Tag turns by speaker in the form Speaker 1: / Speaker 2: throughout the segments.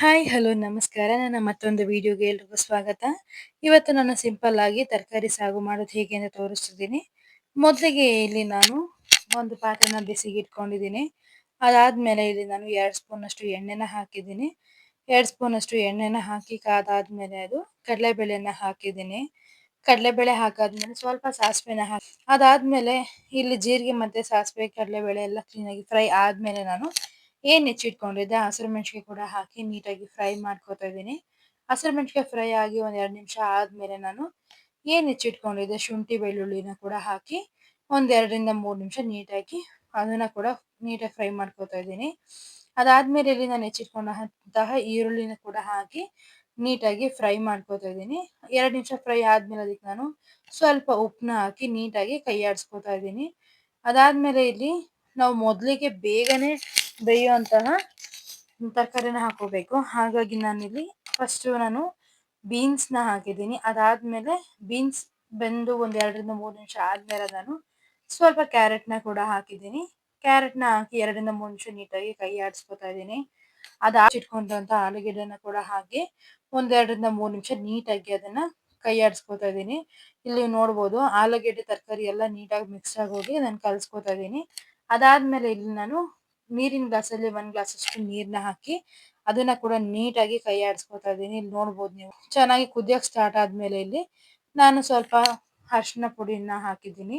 Speaker 1: Hi hello ನಮಸ್ಕಾರ. ನನ್ನ ಮತ್ತೊಂದು ವಿಡಿಯೋಗೆ ಎಲ್ರಿಗೂ ಸ್ವಾಗತ. ಇವತ್ತು ನಾನು ಸಿಂಪಲ್ ಆಗಿ ತರಕಾರಿ ಸಾಗು ಮಾಡೋದು ಹೇಗೆ ಅಂತ ತೋರಿಸ್ತಿದ್ದೀನಿ. ಮೊದಲಿಗೆ ಇಲ್ಲಿ ನಾನು ಒಂದು ಪಾತ್ರೆನ ಬಿಸಿಗೆ ಇಟ್ಕೊಂಡಿದ್ದೀನಿ ಅದಾದ್ಮೇಲೆ ಇಲ್ಲಿ ನಾನು ಎರಡು ಸ್ಪೂನಷ್ಟು ಎಣ್ಣೆನ ಹಾಕಿದ್ದೀನಿ. ಎರಡು ಸ್ಪೂನಷ್ಟು ಎಣ್ಣೆನ ಹಾಕಿ ಕಾದಾದ್ಮೇಲೆ ಅದು ಕಡಲೆಬೇಳೆನ ಹಾಕಿದ್ದೀನಿ. ಕಡಲೆಬೇಳೆ ಹಾಕಾದ್ಮೇಲೆ ಸ್ವಲ್ಪ ಸಾಸಿವೆನ ಹಾಕಿ ಅದಾದಮೇಲೆ ಇಲ್ಲಿ ಜೀರಿಗೆ ಮತ್ತೆ ಸಾಸಿವೆ, ಕಡಲೆಬೇಳೆ ಎಲ್ಲ ಕ್ಲೀನಾಗಿ ಫ್ರೈ ಆದ್ಮೇಲೆ ನಾನು ಏನ್ ಹೆಚ್ಚಿಟ್ಕೊಂಡಿದ್ದೆ ಹಸಿರು ಮೆಣಸಿಗೆ ಕೂಡ ಹಾಕಿ ನೀಟಾಗಿ ಫ್ರೈ ಮಾಡ್ಕೊತಾ ಇದ್ದೀನಿ. ಹಸಿರು ಮೆಣಸಿಗೆ ಫ್ರೈ ಆಗಿ ಒಂದು ಎರಡು ನಿಮಿಷ ಆದಮೇಲೆ ನಾನು ಏನು ಹೆಚ್ಚಿಟ್ಕೊಂಡಿದ್ದೆ ಶುಂಠಿ ಬೆಳ್ಳುಳ್ಳಿನ ಕೂಡ ಹಾಕಿ ಒಂದೆರಡರಿಂದ ಮೂರು ನಿಮಿಷ ನೀಟಾಗಿ ಅದನ್ನ ಕೂಡ ನೀಟಾಗಿ ಫ್ರೈ ಮಾಡ್ಕೋತಾ ಇದ್ದೀನಿ. ಅದಾದ್ಮೇಲೆ ಇಲ್ಲಿ ನಾನು ಹೆಚ್ಚಿಟ್ಕೊಂಡಂತಹ ಈರುಳ್ಳಿನ ಕೂಡ ಹಾಕಿ ನೀಟಾಗಿ ಫ್ರೈ ಮಾಡ್ಕೊತಾ ಇದ್ದೀನಿ. ಎರಡು ನಿಮಿಷ ಫ್ರೈ ಆದ್ಮೇಲೆ ಅದಕ್ಕೆ ನಾನು ಸ್ವಲ್ಪ ಉಪ್ಪನ್ನ ಹಾಕಿ ನೀಟಾಗಿ ಕೈ ಆಡಿಸ್ಕೊತಾ ಇದ್ದೀನಿ. ಅದಾದಮೇಲೆ ಇಲ್ಲಿ ನಾವು ಮೊದಲಿಗೆ ಬೇಗನೆ ಬೇಯುವಂತಹ ತರಕಾರಿನ ಹಾಕೋಬೇಕು. ಹಾಗಾಗಿ ನಾನಿಲ್ಲಿ ಫಸ್ಟು ನಾನು ಬೀನ್ಸ್ನ ಹಾಕಿದ್ದೀನಿ. ಅದಾದಮೇಲೆ ಬೀನ್ಸ್ ಬೆಂದು ಒಂದು ಎರಡರಿಂದ ಮೂರು ನಿಮಿಷ ಆದಮೇಲೆ ನಾನು ಸ್ವಲ್ಪ ಕ್ಯಾರೆಟ್ನ ಕೂಡ ಹಾಕಿದ್ದೀನಿ. ಕ್ಯಾರೆಟ್ನ ಹಾಕಿ ಎರಡರಿಂದ ಮೂರು ನಿಮಿಷ ನೀಟಾಗಿ ಕೈ ಆಡಿಸ್ಕೊತಾ ಇದ್ದೀನಿ. ಅದಾಚಿಟ್ಕೊಂಡಂತ ಆಲೂಗೆಡ್ಡೆನ ಕೂಡ ಹಾಕಿ ಒಂದೆರಡರಿಂದ ಮೂರು ನಿಮಿಷ ನೀಟಾಗಿ ಅದನ್ನ ಕೈ ಆಡಿಸ್ಕೊತಾ ಇದ್ದೀನಿ. ಇಲ್ಲಿ ನೋಡ್ಬೋದು ಆಲೂಗೆಡ್ಡೆ ತರಕಾರಿ ಎಲ್ಲ ನೀಟಾಗಿ ಮಿಕ್ಸ್ ಆಗಿ ಹೋಗಿ ನಾನು ಕಲಿಸ್ಕೊತಾ ಇದ್ದೀನಿ. ಅದಾದ್ಮೇಲೆ ಇಲ್ಲಿ ನಾನು ನೀರಿನ ಗ್ಲಾಸಲ್ಲಿ ಒಂದ್ ಗ್ಲಾಸ್ ಅಷ್ಟು ನೀರ್ನ ಹಾಕಿ ಅದನ್ನ ಕೂಡ ನೀಟಾಗಿ ಕೈ ಆಡಿಸ್ಕೊತಾ ಇದ್ದೀನಿ. ಇಲ್ಲಿ ನೋಡ್ಬೋದು ನೀವು. ಚೆನ್ನಾಗಿ ಕುದಿಯಕ್ ಸ್ಟಾರ್ಟ್ ಆದ್ಮೇಲೆ ಇಲ್ಲಿ ನಾನು ಸ್ವಲ್ಪ ಅರಿಶಿನ ಪುಡಿನ ಹಾಕಿದ್ದೀನಿ.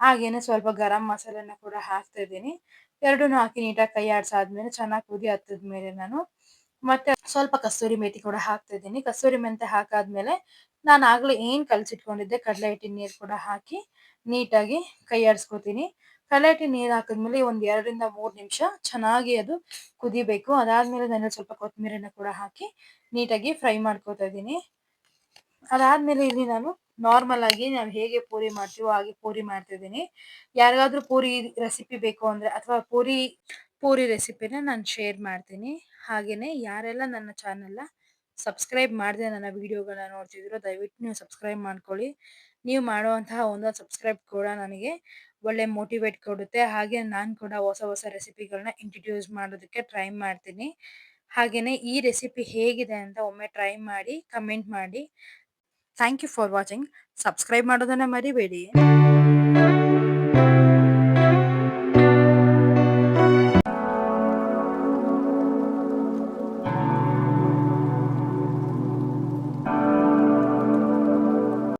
Speaker 1: ಹಾಗೇನೆ ಸ್ವಲ್ಪ ಗರಂ ಮಸಾಲೆನ ಕೂಡ ಹಾಕ್ತಾ ಇದ್ದೀನಿ. ಎರಡೂ ಹಾಕಿ ನೀಟಾಗಿ ಕೈ ಆಡ್ಸಾದ್ಮೇಲೆ ಚೆನ್ನಾಗಿ ಕುದಿ ಹತ್ತದ್ಮೇಲೆ ನಾನು ಮತ್ತೆ ಸ್ವಲ್ಪ ಕಸ್ತೂರಿ ಮೇಥಿ ಕೂಡ ಹಾಕ್ತಾ ಇದ್ದೀನಿ. ಕಸ್ತೂರಿ ಮೆಂತೆ ಹಾಕಾದ್ಮೇಲೆ ನಾನು ಆಗ್ಲೇ ಏನ್ ಕಲ್ಸಿಟ್ಕೊಂಡಿದ್ದೆ ಕಡಲೆ ಹಿಟ್ಟಿನ ನೀರು ಕೂಡ ಹಾಕಿ ನೀಟಾಗಿ ಕೈ ಆಡಿಸ್ಕೊತೀನಿ ಕಡಲೆ ನೀರ್ ಹಾಕಿದ್ಮೇಲೆ ಒಂದ್ ಎರಡರಿಂದ ಮೂರ್ ನಿಮಿಷ ಚೆನ್ನಾಗಿ ಅದು ಕುದಿಬೇಕು. ಅದಾದ್ಮೇಲೆ ನಾನು ಸ್ವಲ್ಪ ಕೊತ್ತಂಬರಿನ ಕೂಡ ಹಾಕಿ ನೀಟಾಗಿ ಫ್ರೈ ಮಾಡ್ಕೊತಾ ಇದ್ದೀನಿ. ಅದಾದ್ಮೇಲೆ ಇಲ್ಲಿ ನಾನು ನಾರ್ಮಲ್ ಆಗಿ ನಾವು ಹೇಗೆ ಪೂರಿ ಮಾಡ್ತೀವೋ ಹಾಗೆ ಪೂರಿ ಮಾಡ್ತಿದ್ದೀನಿ ಯಾರಿಗಾದ್ರೂ ಪೂರಿ ರೆಸಿಪಿ ಬೇಕು ಅಂದ್ರೆ ಅಥವಾ ಪೂರಿ ಪೂರಿ ರೆಸಿಪಿನ ನಾನು ಶೇರ್ ಮಾಡ್ತೀನಿ. ಹಾಗೇನೆ ಯಾರೆಲ್ಲ ನನ್ನ ಚಾನೆಲ್ನ ಸಬ್ಸ್ಕ್ರೈಬ್ ಮಾಡಿದೆ ನನ್ನ ವಿಡಿಯೋಗಳನ್ನ ನೋಡ್ತಿದ್ರು ದಯವಿಟ್ಟು ನೀವು ಸಬ್ಸ್ಕ್ರೈಬ್ ಮಾಡ್ಕೊಳ್ಳಿ. ನೀವು ಮಾಡುವಂತಹ ಒಂದೊಂದು ಸಬ್ಸ್ಕ್ರೈಬ್ ಕೂಡ ನನಗೆ ಒಳ್ಳೆ ಮೋಟಿವೇಟ್ ಕೊಡುತ್ತೆ. ಹಾಗೆ ನಾನು ಕೂಡ ಹೊಸ ಹೊಸ ರೆಸಿಪಿಗಳನ್ನ ಇಂಟ್ರಡ್ಯೂಸ್ ಮಾಡೋದಕ್ಕೆ ಟ್ರೈ ಮಾಡ್ತೀನಿ. ಹಾಗೆಯೇ ಈ ರೆಸಿಪಿ ಹೇಗಿದೆ ಅಂತ ಒಮ್ಮೆ ಟ್ರೈ ಮಾಡಿ ಕಮೆಂಟ್ ಮಾಡಿ. Thank you for watching subscribe ಮಾಡೋದನ್ನ ಮರಿಬೇಡಿ.